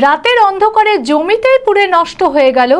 রাতের অন্ধকারে জমিতেই পুড়ে নষ্ট হয়ে গেল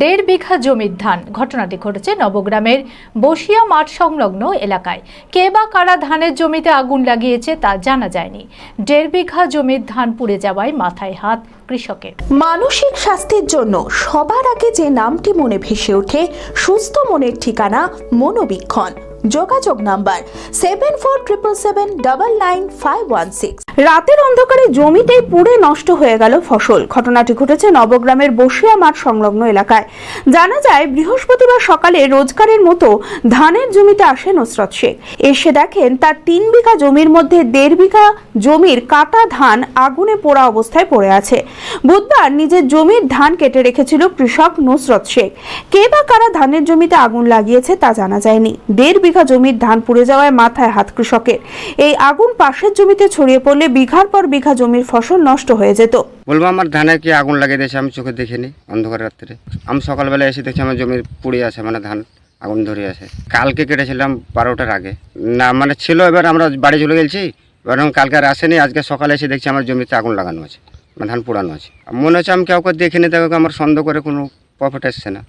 দেড় বিঘা জমির ধান। ঘটনাটি ঘটেছে নবগ্রামের বসিয়া মাঠ সংলগ্ন এলাকায়। কে বা কারা ধানের জমিতে আগুন লাগিয়েছে তা জানা যায়নি। দেড় বিঘা জমির ধান পুড়ে যাওয়ায় মাথায় হাত কৃষকের। মানসিক স্বাস্থ্যের জন্য সবার আগে যে নামটি মনে ভেসে ওঠে, সুস্থ মনের ঠিকানা মনোবীক্ষণ। যোগাযোগ number seven four triple seven double nine five one six রাতের অন্ধকারে জমিতেই পুড়ে নষ্ট হয়ে গেল ফসল। ঘটনাটি ঘটেছে নবগ্রামের বসিয়া মাঠ সংলগ্ন এলাকায়। জানা যায়, বৃহস্পতিবার সকালে রোজগারের মতো ধানের জমিতে আসে নুসরত শেখ। এসে দেখেন, তার তিন বিঘা জমির মধ্যে দেড় বিঘা জমির কাটা ধান আগুনে পোড়া অবস্থায় পড়ে আছে। বুধবার নিজের জমির ধান কেটে রেখেছিল কৃষক নুসরত শেখ। কে বা কারা ধানের জমিতে আগুন লাগিয়েছে তা জানা যায়নি। দেড় বিঘা জমির ধান পুড়ে যাওয়ায় মাথায় হাত কৃষকের। এই আগুন পাশের জমিতে ছড়িয়ে পড়লে বিঘার পর বিঘা জমির ফসল নষ্ট হয়ে যেত। বলব আমার ধানে কি আগুন লাগিয়ে দিয়েছে আমি চোখে দেখিনি, অন্ধকার রাত্রে। আমি সকালবেলা এসে দেখছি আমার জমির পুড়ে আছে মানে ধান আগুন ধরে আছে। কালকে কেটেছিলাম বারোটার আগে। না মানে ছিল, এবার আমরা বাড়ি চলে গেছি, এবার কালকে আর আসেনি, আজকে সকালে এসে দেখছি আমার জমিতে আগুন লাগানো আছে মানে ধান পোড়ানো আছে। মনে হচ্ছে আমি কাউকে দেখিনি দেখো আমার সন্দেহ করে কোনো প্রফিট আসছে না।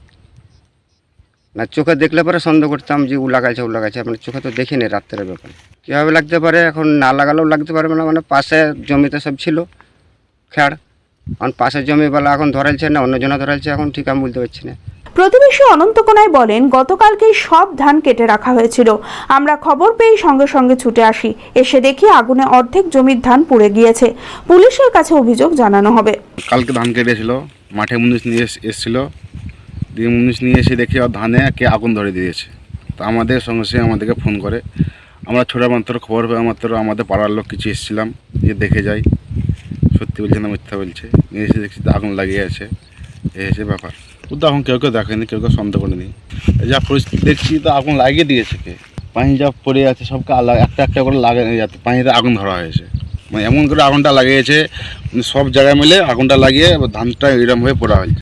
না, চোখে দেখলে পরে সন্দেহ করতাম যে উ লাগাইছে উ লাগাইছে মানে চোখে তো দেখিনি রাত্রের ব্যাপারে। কীভাবে লাগতে পারে এখন না লাগালেও লাগতে পারবে না মানে পাশে জমিতে সব ছিল খেয়ার কারণ পাশের জমিওয়ালা এখন ধরাইছে না অন্যজনা ধরাইছে এখন ঠিক আমি বলতে পারছি না। প্রতিবেশী অনন্ত কোনায় বলেন গতকালকেই সব ধান কেটে রাখা হয়েছিল। আমরা খবর পেয়ে সঙ্গে সঙ্গে ছুটে আসি। এসে দেখি আগুনে অর্ধেক জমির ধান পুড়ে গিয়েছে। পুলিশের কাছে অভিযোগ জানানো হবে। কালকে ধান কেটেছিল মাঠে মুনিশ নিয়ে এস- এসেছিল। দিয়ে মুনিশ নিয়ে এসে দেখি ধানে কে আগুন ধরে দিয়েছে। তো আমাদের সঙ্গে সঙ্গে আমাদেরকে ফোন করে আমরা ছোটো মাত্র খবর পেয়ে মাত্র আমাদের পাড়ার লোক কিছু এসেছিলাম, যে দেখে যাই। সত্যি বলছে না মিথ্যা বলছে। এসে দেখছি আগুন লাগিয়ে আছে। এই ব্যাপার। ও তো এখন কেউ কেউ দেখেনি, কেউ কেউ সন্দেহ করেনি। যা পরিস্থিতি দেখছি, তো আগুন লাগিয়ে দিয়েছে কে? পানি যা পড়ে আছে, সবকে একটা একটা করে লাগানো যাতে পানিতে আগুন ধরা হয়েছে। মানে এমন করে আগুনটা লাগিয়েছে মানে সব জায়গায় মিলে আগুনটা লাগিয়ে ধানটা এরম হয়ে পড়া হয়েছে।